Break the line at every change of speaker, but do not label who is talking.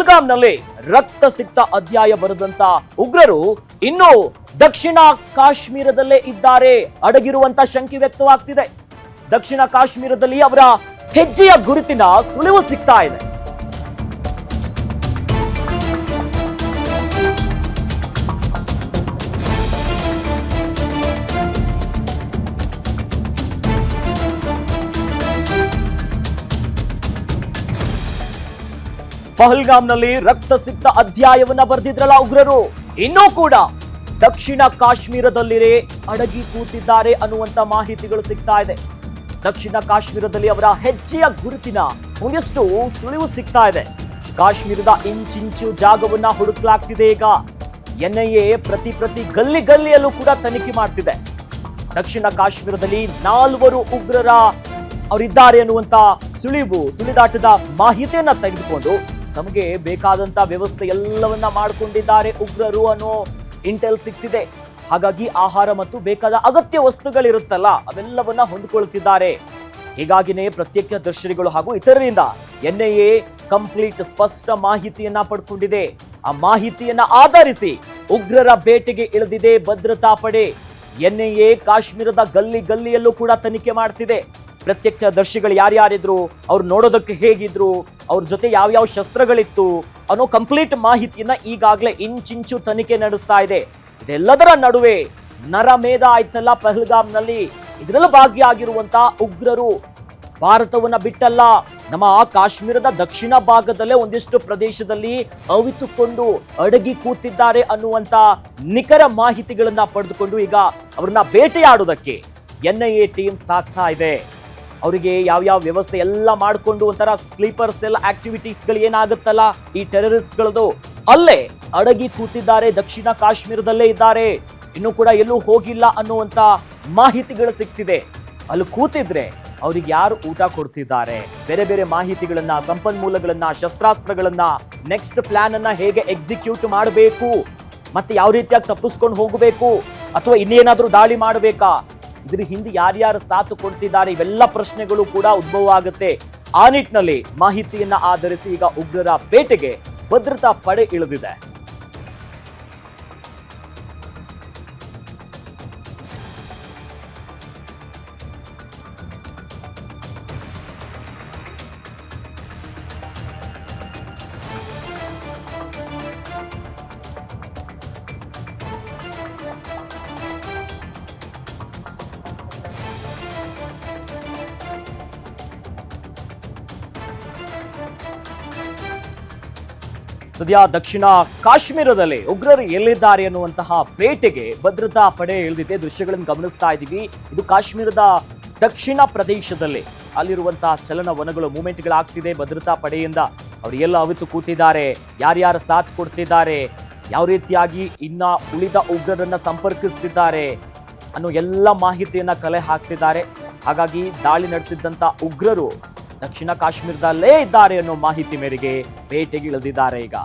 ಪಹಲ್ಗಾಮ್ನಲ್ಲಿ ರಕ್ತ ಸಿಕ್ತ ಅಧ್ಯಾಯ ಬರೆದಂತ ಉಗ್ರರು ಇನ್ನು ದಕ್ಷಿಣ ಕಾಶ್ಮೀರದಲ್ಲೇ ಇದ್ದಾರೆ ಅಡಗಿರುವಂತ ಶಂಕೆ ವ್ಯಕ್ತವಾಗ್ತಿದೆ. ದಕ್ಷಿಣ ಕಾಶ್ಮೀರದಲ್ಲಿ ಅವರ ಹೆಜ್ಜೆಯ ಗುರುತಿನ ಸುಳಿವು ಸಿಗ್ತಾ ಇದೆ. ಪಹಲ್ಗಾಮ್ನಲ್ಲಿ ರಕ್ತ ಸಿಕ್ತ ಅಧ್ಯಾಯವನ್ನ ಬರೆದಿದ್ರಲ್ಲ ಉಗ್ರರು. ಇನ್ನೂ ಕೂಡ ದಕ್ಷಿಣ ಕಾಶ್ಮೀರದಲ್ಲಿರೇ ಅಡಗಿ ಕೂತಿದ್ದಾರೆ ಅನ್ನುವಂತ ಮಾಹಿತಿಗಳು ಸಿಗ್ತಾ ಇದೆ. ದಕ್ಷಿಣ ಕಾಶ್ಮೀರದಲ್ಲಿ ಅವರ ಹೆಜ್ಜೆಯ ಗುರುತಿನ ಒಂದಿಷ್ಟು ಸುಳಿವು ಸಿಗ್ತಾ ಇದೆ. ಕಾಶ್ಮೀರದ ಇಂಚಿಂಚು ಜಾಗವನ್ನ ಹುಡುಕ್ಲಾಗ್ತಿದೆ ಈಗ. ಎನ್ಐಎ ಪ್ರತಿ ಪ್ರತಿ ಗಲ್ಲಿ ಗಲ್ಲಿಯಲ್ಲೂ ಕೂಡ ತನಿಖೆ ಮಾಡ್ತಿದೆ. ದಕ್ಷಿಣ ಕಾಶ್ಮೀರದಲ್ಲಿ ನಾಲ್ವರು ಉಗ್ರರ ಅವರಿದ್ದಾರೆ ಅನ್ನುವಂತ ಸುಳಿವು, ಸುಳಿದಾಟದ ಮಾಹಿತಿಯನ್ನ ತೆಗೆದುಕೊಂಡು ನಮಗೆ ಬೇಕಾದಂತ ವ್ಯವಸ್ಥೆ ಎಲ್ಲವನ್ನ ಮಾಡಿಕೊಂಡಿದ್ದಾರೆ ಉಗ್ರರು ಅನ್ನೋ ಇಂಟೆಲ್ ಸಿಗ್ತಿದೆ. ಹಾಗಾಗಿ ಆಹಾರ ಮತ್ತು ಬೇಕಾದ ಅಗತ್ಯ ವಸ್ತುಗಳಿರುತ್ತಲ್ಲ, ಅವೆಲ್ಲವನ್ನ ಹೊಂದಿಕೊಳ್ಳುತ್ತಿದ್ದಾರೆ ಹೀಗಾಗಿನೇ ಪ್ರತ್ಯಕ್ಷ ದರ್ಶನಿಗಳು ಹಾಗೂ ಇತರರಿಂದ ಎನ್ಐಎ ಕಂಪ್ಲೀಟ್ ಸ್ಪಷ್ಟ ಮಾಹಿತಿಯನ್ನ ಪಡ್ಕೊಂಡಿದೆ. ಆ ಮಾಹಿತಿಯನ್ನ ಆಧರಿಸಿ ಉಗ್ರರ ಬೇಟೆಗೆ ಇಳಿದಿದೆ ಭದ್ರತಾ ಪಡೆ. ಎನ್ಐಎ ಕಾಶ್ಮೀರದ ಗಲ್ಲಿ ಗಲ್ಲಿಯಲ್ಲೂ ಕೂಡ ತನಿಖೆ ಮಾಡ್ತಿದೆ. ಪ್ರತ್ಯಕ್ಷ ದರ್ಶಿಗಳು ಯಾರ್ಯಾರಿದ್ರು, ಅವ್ರು ನೋಡೋದಕ್ಕೆ ಹೇಗಿದ್ರು, ಅವ್ರ ಜೊತೆ ಯಾವ್ಯಾವ ಶಸ್ತ್ರಗಳಿತ್ತು ಅನ್ನೋ ಕಂಪ್ಲೀಟ್ ಮಾಹಿತಿಯನ್ನ ಈಗಾಗಲೇ ಇಂಚಿಂಚು ತನಿಖೆ ನಡೆಸ್ತಾ ಇದೆ. ಇದೆಲ್ಲದರ ನಡುವೆ ನರಮೇಧ ಆಯ್ತಲ್ಲ ಪಹಲ್ಗಾಮ್ನಲ್ಲಿ. ಇದರಲ್ಲಿ ಭಾಗಿಯಾಗಿರುವಂತ ಉಗ್ರರು ಭಾರತವನ್ನ ಬಿಟ್ಟಲ್ಲ. ನಮ್ಮ ಆ ಕಾಶ್ಮೀರದ ದಕ್ಷಿಣ ಭಾಗದಲ್ಲೇ ಒಂದಿಷ್ಟು ಪ್ರದೇಶದಲ್ಲಿ ಅವಿತುಕೊಂಡು ಅಡಗಿ ಕೂತಿದ್ದಾರೆ ಅನ್ನುವಂತ ನಿಖರ ಮಾಹಿತಿಗಳನ್ನ ಪಡೆದುಕೊಂಡು ಈಗ ಅವ್ರನ್ನ ಬೇಟೆಯಾಡೋದಕ್ಕೆ ಎನ್ಐಎ ಟೀಮ್ ಸಾಕ್ತಾ ಇದೆ. ಅವರಿಗೆ ಯಾವ್ಯಾವ ವ್ಯವಸ್ಥೆ ಎಲ್ಲ ಮಾಡಿಕೊಂಡು ಒಂಥರ ಸ್ಲೀಪರ್ ಸೆಲ್ ಆಕ್ಟಿವಿಟೀಸ್ಗಳು ಏನಾಗುತ್ತಲ್ಲ, ಈ ಟೆರರಿಸ್ಟ್ಗಳದು ಅಲ್ಲೇ ಅಡಗಿ ಕೂತಿದ್ದಾರೆ, ದಕ್ಷಿಣ ಕಾಶ್ಮೀರದಲ್ಲೇ ಇದ್ದಾರೆ. ಇನ್ನು ಕೂಡ ಎಲ್ಲೂ ಹೋಗಿಲ್ಲ ಅನ್ನುವಂತ ಮಾಹಿತಿಗಳು ಸಿಗ್ತಿದೆ ಅಲ್ಲಿ ಕೂತಿದ್ರೆ ಅವ್ರಿಗೆ ಯಾರು ಊಟ ಕೊಡ್ತಿದ್ದಾರೆ? ಬೇರೆ ಬೇರೆ ಮಾಹಿತಿಗಳನ್ನ, ಸಂಪನ್ಮೂಲಗಳನ್ನ, ಶಸ್ತ್ರಾಸ್ತ್ರಗಳನ್ನ ನೆಕ್ಸ್ಟ್ ಪ್ಲಾನ್ ಅನ್ನ ಹೇಗೆ ಎಕ್ಸಿಕ್ಯೂಟ್ ಮಾಡಬೇಕು? ಮತ್ತೆ ಯಾವ ರೀತಿಯಾಗಿ ತಪ್ಪಿಸ್ಕೊಂಡು ಹೋಗಬೇಕು? ಅಥವಾ ಇನ್ನೇನಾದರೂ ದಾಳಿ ಮಾಡಬೇಕಾ? ಇದ್ರ ಹಿಂದೆ ಯಾರ್ಯಾರು ಸಾಥ್ ಕೊಡ್ತಿದ್ದಾರೆ, ಇವೆಲ್ಲ ಪ್ರಶ್ನೆಗಳು ಕೂಡ ಉದ್ಭವ ಆಗುತ್ತೆ. ಆ ನಿಟ್ಟಿನಲ್ಲಿ ಮಾಹಿತಿಯನ್ನ ಆಧರಿಸಿ ಈಗ ಉಗ್ರರ ಪೇಟೆಗೆ ಭದ್ರತಾ ಪಡೆ ಇಳಿದಿದೆ. ಸದ್ಯ ದಕ್ಷಿಣ ಕಾಶ್ಮೀರದಲ್ಲಿ ಉಗ್ರರು ಎಲ್ಲಿದ್ದಾರೆ ಎನ್ನುವಂತಹ ಬೇಟೆಗೆ ಭದ್ರತಾ ಪಡೆ ಇಳಿದಿದೆ ದೃಶ್ಯಗಳನ್ನು ಗಮನಿಸ್ತಾ ಇದ್ದೀವಿ. ಇದು ಕಾಶ್ಮೀರದ ದಕ್ಷಿಣ ಪ್ರದೇಶದಲ್ಲಿ ಅಲ್ಲಿರುವಂತಹ ಚಲನವನಗಳು ಆಗ್ತಿದೆ ಭದ್ರತಾ ಪಡೆಯಿಂದ. ಅವರು ಎಲ್ಲ ಅವಿತು ಕೂತಿದ್ದಾರೆ. ಯಾರ್ಯಾರು ಸಾಥ್ ಕೊಡ್ತಿದ್ದಾರೆ? ಯಾವ ರೀತಿಯಾಗಿ ಇನ್ನ ಉಳಿದ ಉಗ್ರರನ್ನ ಸಂಪರ್ಕಿಸ್ತಿದ್ದಾರೆ ಅನ್ನೋ ಎಲ್ಲ ಮಾಹಿತಿಯನ್ನ ಕಲೆ ಹಾಕ್ತಿದ್ದಾರೆ. ಹಾಗಾಗಿ ದಾಳಿ ನಡೆಸಿದ್ದಂತ ಉಗ್ರರು ದಕ್ಷಿಣ ಕಾಶ್ಮೀರದಲ್ಲೇ ಇದ್ದಾರೆ ಅನ್ನೋ ಮಾಹಿತಿ ಮೇರೆಗೆ ಬೇಟೆಗೆ ಇಳಿದಿದ್ದಾರೆ ಈಗ.